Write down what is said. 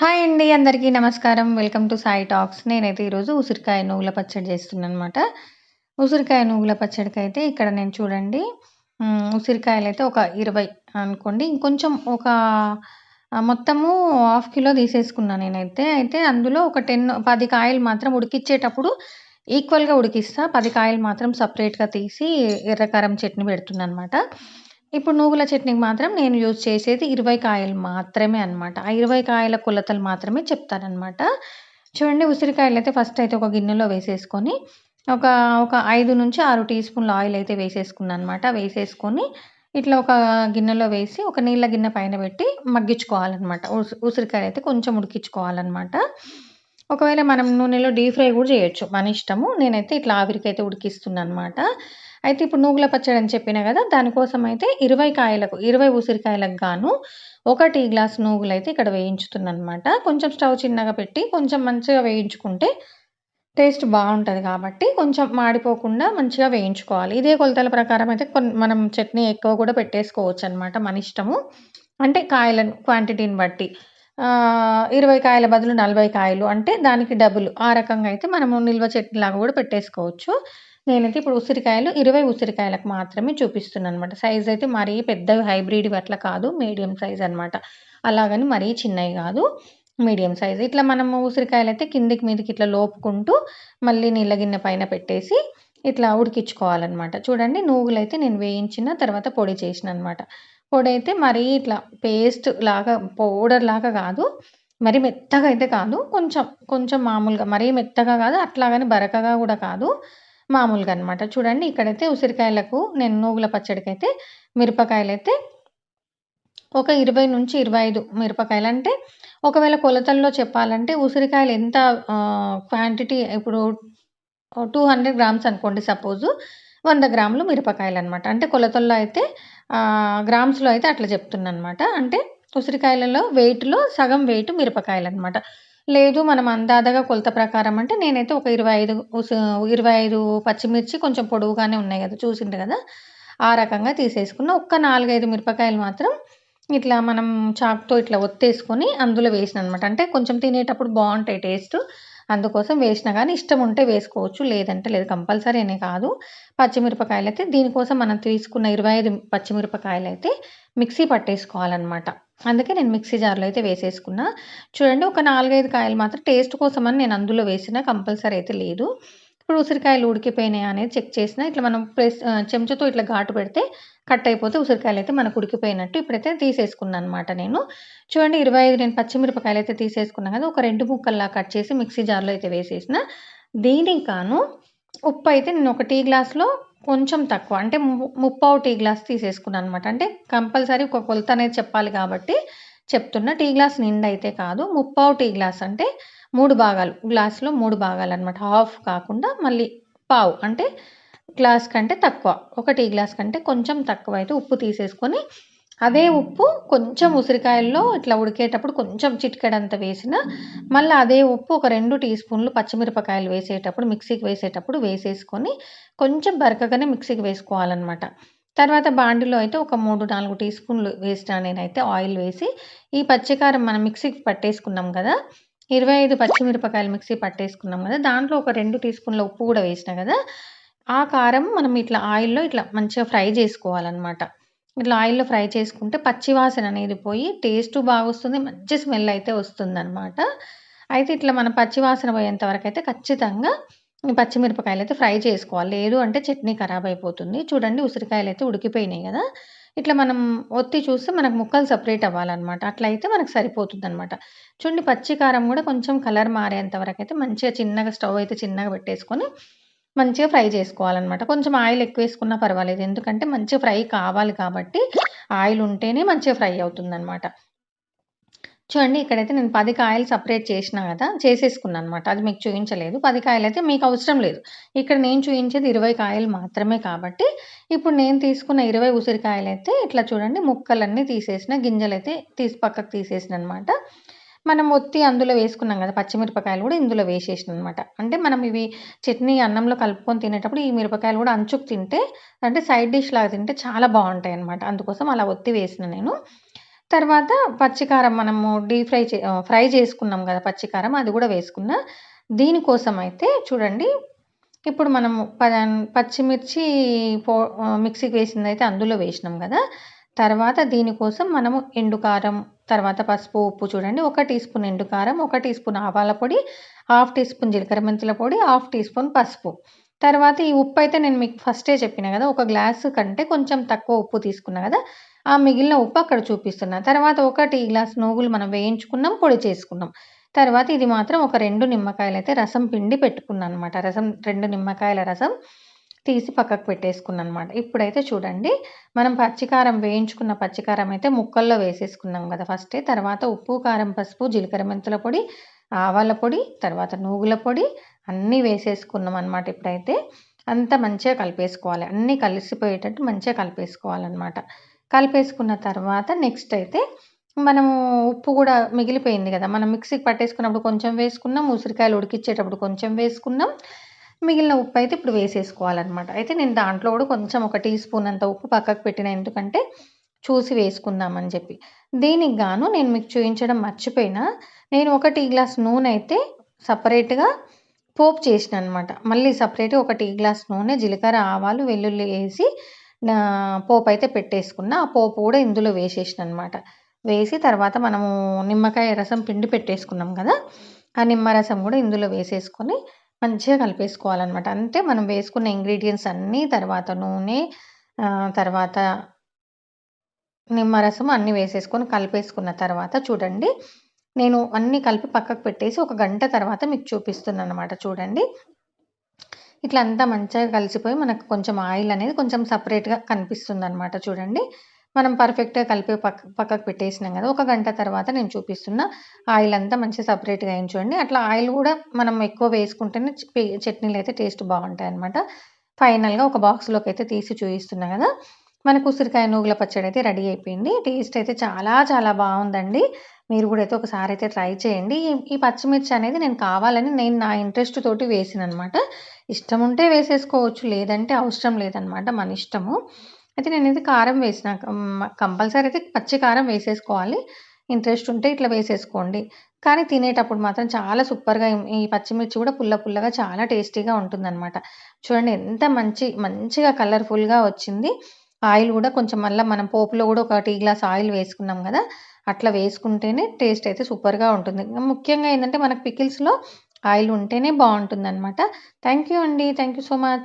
Hi అండి అందరికీ నమస్కారం. వెల్కమ్ టు సాయి టాక్స్ నేనైతే ఈరోజు ఉసిరికాయ నువ్వుల పచ్చడి చేస్తున్నాను అనమాట ఉసిరికాయ నువ్వుల పచ్చడికి అయితే ఇక్కడ నేను చూడండి ఉసిరికాయలు అయితే ఒక ఇరవై అనుకోండి. ఇంకొంచెం ఒక మొత్తము హాఫ్ కిలో తీసేసుకున్నాను నేనైతే. అయితే అందులో ఒక టెన్ పది కాయలు మాత్రం ఉడికిచ్చేటప్పుడు ఈక్వల్గా ఉడికిస్తా. పది కాయలు మాత్రం సపరేట్గా తీసి ఎర్రకారం చట్నీ పెడుతున్నాను అనమాట ఇప్పుడు నువ్వుల చట్నీకి మాత్రం నేను యూజ్ చేసేది ఇరవై కాయలు మాత్రమే అనమాట ఆ ఇరవై కాయల కొలతలు మాత్రమే చెప్తానమాట చూడండి ఉసిరికాయలు అయితే ఫస్ట్ అయితే ఒక గిన్నెలో వేసేసుకొని ఒక ఒక ఐదు నుంచి ఆరు టీ స్పూన్ల ఆయిల్ అయితే వేసేసుకున్నాను అనమాట వేసేసుకొని ఇట్లా ఒక గిన్నెలో వేసి ఒక నీళ్ళ గిన్నె పైన పెట్టి మగ్గించుకోవాలన్నమాట. ఉసిరికాయలు అయితే కొంచెం ఉడికించుకోవాలన్నమాట. ఒకవేళ మనం నూనెలో డీప్ ఫ్రై కూడా చేయొచ్చు. మన ఇష్టము. నేనైతే ఇట్లా ఆవిరికైతే ఉడికిస్తున్నాను అనమాట అయితే ఇప్పుడు నువ్వుల పచ్చడి అని చెప్పిన కదా దానికోసం అయితే ఇరవై కాయలకు ఇరవై ఉసిరికాయలకు గాను ఒక టీ గ్లాస్ నువ్వులు అయితే ఇక్కడ వేయించుతున్నాను కొంచెం స్టవ్ చిన్నగా పెట్టి కొంచెం మంచిగా వేయించుకుంటే టేస్ట్ బాగుంటుంది కాబట్టి కొంచెం మాడిపోకుండా మంచిగా వేయించుకోవాలి. ఇదే కొలతల ప్రకారం అయితే మనం చట్నీ ఎక్కువ కూడా పెట్టేసుకోవచ్చు అనమాట మన ఇష్టము. అంటే కాయలను క్వాంటిటీని బట్టి. ఇరవై కాయల బదులు నలభై కాయలు అంటే దానికి డబుల్. ఆ రకంగా అయితే మనము నిల్వ చట్నీ లాగా కూడా పెట్టేసుకోవచ్చు. నేనైతే ఇప్పుడు ఉసిరికాయలు ఇరవై ఉసిరికాయలకు మాత్రమే చూపిస్తున్నాను అనమాట సైజ్ అయితే మరీ పెద్ద హైబ్రిడ్ అట్లా కాదు మీడియం సైజ్ అనమాట అలాగని మరీ చిన్నవి కాదు మీడియం సైజ్. ఇట్లా మనము ఉసిరికాయలు అయితే కిందికి మీదకి ఇట్లా లోపుకుంటూ మళ్ళీ నీళ్ళ గిన్నె పైన పెట్టేసి ఇట్లా ఉడికించుకోవాలన్నమాట. చూడండి నువ్వులైతే అయితే నేను వేయించిన తర్వాత పొడి చేసిన అనమాట పొడి అయితే మరీ ఇట్లా పేస్ట్ లాగా పౌడర్ లాగా కాదు. మరి మెత్తగా అయితే కాదు. కొంచెం కొంచెం మామూలుగా మరీ మెత్తగా కాదు అట్లాగని బరకగా కూడా కాదు. మామూలుగా అనమాట చూడండి ఇక్కడైతే ఉసిరికాయలకు నేను నూగుల పచ్చడికి అయితే మిరపకాయలు అయితే ఒక ఇరవై నుంచి ఇరవై ఐదు మిరపకాయలు. అంటే ఒకవేళ కొలతల్లో చెప్పాలంటే ఉసిరికాయలు ఎంత క్వాంటిటీ ఇప్పుడు టూ హండ్రెడ్ గ్రామ్స్ అనుకోండి సపోజు. వంద గ్రాములు మిరపకాయలు అనమాట అంటే కొలతల్లో అయితే గ్రామ్స్లో అయితే అట్లా చెప్తున్నా అనమాట అంటే ఉసిరికాయలలో వెయిట్లో సగం వెయిట్ మిరపకాయలు అనమాట లేదు మనం అందాదగా కొలత ప్రకారం అంటే నేనైతే ఒక ఇరవై ఐదు ఇరవై ఐదు పచ్చిమిర్చి కొంచెం పొడవుగానే ఉన్నాయి కదా చూసిండ్రు కదా. ఆ రకంగా తీసేసుకున్న ఒక్క నాలుగైదు మిరపకాయలు మాత్రం ఇట్లా మనం చాక్తో ఇట్లా ఒత్తేసుకొని అందులో వేసిన అనమాట అంటే కొంచెం తినేటప్పుడు బాగుంటాయి టేస్ట్. అందుకోసం వేసినా కానీ ఇష్టం ఉంటే వేసుకోవచ్చు లేదంటే లేదు. కంపల్సరీ అనే కాదు. పచ్చిమిరపకాయలు అయితే దీనికోసం మనం తీసుకున్న ఇరవై ఐదు పచ్చిమిరపకాయలు అయితే మిక్సీ పట్టేసుకోవాలన్నమాట. అందుకే నేను మిక్సీ జార్లో అయితే వేసేసుకున్నా. చూడండి ఒక నాలుగైదు కాయలు మాత్రం టేస్ట్ కోసం అని నేను అందులో వేసిన కంపల్సరీ అయితే లేదు. ఇప్పుడు ఉసిరికాయలు ఉడికిపోయినాయి అనేది చెక్ చేసిన ఇట్లా మనం ప్రెస్ చెంచాతో ఇట్లా ఘాటు పెడితే కట్ అయిపోతే ఉసిరికాయలు అయితే మనకు ఉడికిపోయినట్టు ఇప్పుడైతే తీసేసుకున్నాను అనమాట నేను. చూడండి ఇరవై ఐదు నేను పచ్చిమిరపకాయలు అయితే తీసేసుకున్నాను కదా ఒక రెండు ముక్కల్లా కట్ చేసి మిక్సీ జార్లో అయితే వేసేసిన. దీనికి కాను ఉప్పు అయితే నేను ఒక టీ గ్లాస్లో కొంచెం తక్కువ అంటే ముప్పావు టీ గ్లాస్ తీసేసుకున్నాను అనమాట అంటే కంపల్సరీ ఒక కొలత అనేది చెప్పాలి కాబట్టి చెప్తున్నా. టీ గ్లాస్ నిండా అయితే కాదు ముప్పావు టీ గ్లాస్ అంటే మూడు భాగాలు గ్లాస్లో మూడు భాగాలు అనమాట హాఫ్ కాకుండా మళ్ళీ పావు అంటే గ్లాస్ కంటే తక్కువ. ఒక టీ గ్లాస్ కంటే కొంచెం తక్కువ అయితే ఉప్పు తీసేసుకొని అదే ఉప్పు కొంచెం ఉసిరికాయల్లో ఇట్లా ఉడికేటప్పుడు కొంచెం చిటికెడంత వేసిన మళ్ళీ అదే ఉప్పు ఒక రెండు టీ స్పూన్లు పచ్చిమిరపకాయలు వేసేటప్పుడు మిక్సీకి వేసేటప్పుడు వేసేసుకొని కొంచెం బరకగానే మిక్సీకి వేసుకోవాలన్నమాట. తర్వాత బాండిలో అయితే ఒక మూడు నాలుగు టీ స్పూన్లు వేసిన నేనైతే ఆయిల్ వేసి ఈ పచ్చికారం మనం మిక్సీకి పట్టేసుకున్నాం కదా ఇరవై ఐదు పచ్చిమిరపకాయలు మిక్సీ పట్టేసుకున్నాం కదా దాంట్లో ఒక రెండు టీ స్పూన్ల ఉప్పు కూడా వేసిన కదా ఆ కారం మనం ఇట్లా ఆయిల్లో ఇట్లా మంచిగా ఫ్రై చేసుకోవాలన్నమాట. ఇట్లా ఆయిల్లో ఫ్రై చేసుకుంటే పచ్చి వాసన అనేది పోయి టేస్ట్ బాగా వస్తుంది మంచి స్మెల్ అయితే వస్తుందన్నమాట. అయితే ఇట్లా మన పచ్చి వాసన పోయేంత వరకు అయితే ఖచ్చితంగా పచ్చిమిరపకాయలు అయితే ఫ్రై చేసుకోవాలి. లేదు అంటే చట్నీ ఖరాబ్ అయిపోతుంది. చూడండి ఉసిరికాయలు అయితే ఉడికిపోయినాయి కదా. ఇట్లా మనం ఒత్తి చూస్తే మనకు ముక్కలు సపరేట్ అవ్వాలన్నమాట. అట్లా అయితే మనకు సరిపోతుంది అనమాట చూడండి పచ్చి కారం కూడా కొంచెం కలర్ మారేంత వరకు అయితే మంచిగా చిన్నగా స్టవ్ అయితే చిన్నగా పెట్టేసుకొని మంచిగా ఫ్రై చేసుకోవాలన్నమాట. కొంచెం ఆయిల్ ఎక్కువ వేసుకున్నా పర్వాలేదు. ఎందుకంటే మంచిగా ఫ్రై కావాలి కాబట్టి ఆయిల్ ఉంటేనే మంచిగా ఫ్రై అవుతుందన్నమాట. చూడండి ఇక్కడైతే నేను పది కాయలు సపరేట్ చేసిన కదా చేసేసుకున్నాను అనమాట అది మీకు చూపించలేదు. పది కాయలు అయితే మీకు అవసరం లేదు. ఇక్కడ నేను చూపించేది ఇరవై కాయలు మాత్రమే కాబట్టి ఇప్పుడు నేను తీసుకున్న ఇరవై ఉసిరికాయలు అయితే ఇట్లా చూడండి ముక్కలన్నీ తీసేసిన గింజలు అయితే తీసి పక్కకు తీసేసిన అనమాట మనం ఒత్తి అందులో వేసుకున్నాం కదా పచ్చిమిరపకాయలు కూడా ఇందులో వేసేసిన అనమాట అంటే మనం ఇవి చట్నీ అన్నంలో కలుపుకొని తినేటప్పుడు ఈ మిరపకాయలు కూడా అంచుకు తింటే అంటే సైడ్ డిష్ లాగా తింటే చాలా బాగుంటాయి అనమాట అందుకోసం అలా ఒత్తి వేసిన నేను. తర్వాత పచ్చికారం మనము డీప్ ఫ్రై చే ఫ్రై చేసుకున్నాం కదా పచ్చికారం అది కూడా వేసుకున్నా. దీనికోసం అయితే చూడండి ఇప్పుడు మనము పచ్చిమిర్చి పో మిక్సీకి వేసింది అయితే అందులో వేసినాం కదా. తర్వాత దీనికోసం మనము ఎండు కారం తర్వాత పసుపు ఉప్పు చూడండి. ఒక టీ స్పూన్ ఎండు కారం ఒక టీ స్పూన్ ఆవాల పొడి హాఫ్ టీ స్పూన్ జీలకర్ర మెంతుల పొడి హాఫ్ టీ స్పూన్ పసుపు. తర్వాత ఈ ఉప్పు అయితే నేను మీకు ఫస్టే చెప్పిన కదా ఒక గ్లాసు కంటే కొంచెం తక్కువ ఉప్పు తీసుకున్నా కదా ఆ మిగిలిన ఉప్పు అక్కడ చూపిస్తున్నా. తర్వాత ఒక టీ గ్లాస్ నూగులు మనం వేయించుకున్నాం పొడి చేసుకున్నాం. తర్వాత ఇది మాత్రం ఒక రెండు నిమ్మకాయలు అయితే రసం పిండి పెట్టుకున్నాను అనమాట రసం రెండు నిమ్మకాయల రసం. తీసి పక్కకు పెట్టేసుకున్నాను అనమాట ఇప్పుడైతే చూడండి మనం పచ్చికారం వేయించుకున్న పచ్చికారం అయితే ముక్కల్లో వేసేసుకున్నాం కదా ఫస్టే. తర్వాత ఉప్పు కారం పసుపు జీలకర్ర మెంతుల పొడి ఆవాల పొడి తర్వాత నూగుల పొడి అన్నీ వేసేసుకున్నాం అనమాట ఇప్పుడైతే. అంతా మంచిగా కలిపేసుకోవాలి. అన్నీ కలిసిపోయేటట్టు మంచిగా కలిపేసుకోవాలన్నమాట. కలిపేసుకున్న తర్వాత నెక్స్ట్ అయితే మనము ఉప్పు కూడా మిగిలిపోయింది కదా. మనం మిక్సీకి పట్టేసుకున్నప్పుడు కొంచెం వేసుకున్నాం ఉసిరికాయలు ఉడికిచ్చేటప్పుడు కొంచెం వేసుకున్నాం. మిగిలిన ఉప్పు అయితే ఇప్పుడు వేసేసుకోవాలన్నమాట. అయితే నేను దాంట్లో కూడా కొంచెం ఒక టీ స్పూన్ అంత ఉప్పు పక్కకు పెట్టిన ఎందుకంటే చూసి వేసుకుందామని చెప్పి. దీనికి గాను నేను మీకు చూపించడం మర్చిపోయినా నేను ఒక టీ గ్లాస్ నూనె అయితే సపరేట్గా పోపు చేసిన అనమాట మళ్ళీ సపరేట్గా ఒక టీ గ్లాస్ నూనె జీలకర్ర ఆవాలు వెల్లుల్లి వేసి పోపు అయితే పెట్టేసుకున్న ఆ పోపు కూడా ఇందులో వేసేసిన అనమాట వేసి తర్వాత మనము నిమ్మకాయ రసం పిండి పెట్టేసుకున్నాం కదా ఆ నిమ్మరసం కూడా ఇందులో వేసేసుకొని మంచిగా కలిపేసుకోవాలన్నమాట. అంటే మనం వేసుకున్న ఇంగ్రీడియంట్స్ అన్నీ తర్వాత నూనె తర్వాత నిమ్మరసం అన్నీ వేసేసుకొని కలిపేసుకున్న తర్వాత చూడండి నేను అన్నీ కలిపి పక్కకు పెట్టేసి ఒక గంట తర్వాత మీకు చూపిస్తున్నాను అనమాట చూడండి ఇట్లా అంతా మంచిగా కలిసిపోయి మనకు కొంచెం ఆయిల్ అనేది కొంచెం సపరేట్గా కనిపిస్తుంది అనమాట చూడండి మనం పర్ఫెక్ట్గా కలిపి పక్క పక్కకు పెట్టేసినాం కదా ఒక గంట తర్వాత నేను చూపిస్తున్న ఆయిల్ అంతా మంచిగా సపరేట్గా అయింది చూడండి. అట్లా ఆయిల్ కూడా మనం ఎక్కువ వేసుకుంటేనే చట్నీలు అయితే టేస్ట్ బాగుంటాయి అనమాట ఫైనల్గా ఒక బాక్స్లోకి అయితే తీసి చూపిస్తున్నా కదా మనకు ఉసిరికాయ నూగుల పచ్చడి అయితే రెడీ అయిపోయింది. టేస్ట్ అయితే చాలా చాలా బాగుందండి. మీరు కూడా అయితే ఒకసారి అయితే ట్రై చేయండి. ఈ పచ్చిమిర్చి అనేది నేను కావాలని నేను నా ఇంట్రెస్ట్ తోటి వేసిన అనమాట ఇష్టం ఉంటే వేసేసుకోవచ్చు లేదంటే అవసరం లేదనమాట మన ఇష్టము. అయితే నేనైతే కారం వేసిన కంపల్సరీ అయితే పచ్చి కారం వేసేసుకోవాలి. ఇంట్రెస్ట్ ఉంటే ఇట్లా వేసేసుకోండి. కానీ తినేటప్పుడు మాత్రం చాలా సూపర్గా ఈ పచ్చిమిర్చి కూడా పుల్ల పుల్లగా చాలా టేస్టీగా ఉంటుందన్నమాట. చూడండి ఎంత మంచి మంచిగా కలర్ఫుల్గా వచ్చింది. ఆయిల్ కూడా కొంచెం మళ్ళీ మనం పోపులో కూడా ఒక టీ గ్లాస్ ఆయిల్ వేసుకున్నాం కదా అట్లా వేసుకుంటేనే టేస్ట్ అయితే సూపర్గా ఉంటుంది. ముఖ్యంగా ఏంటంటే మనకు పికిల్స్లో ఆయిల్ ఉంటేనే బాగుంటుంది అనమాట థ్యాంక్ యూ అండి. Thank you so much.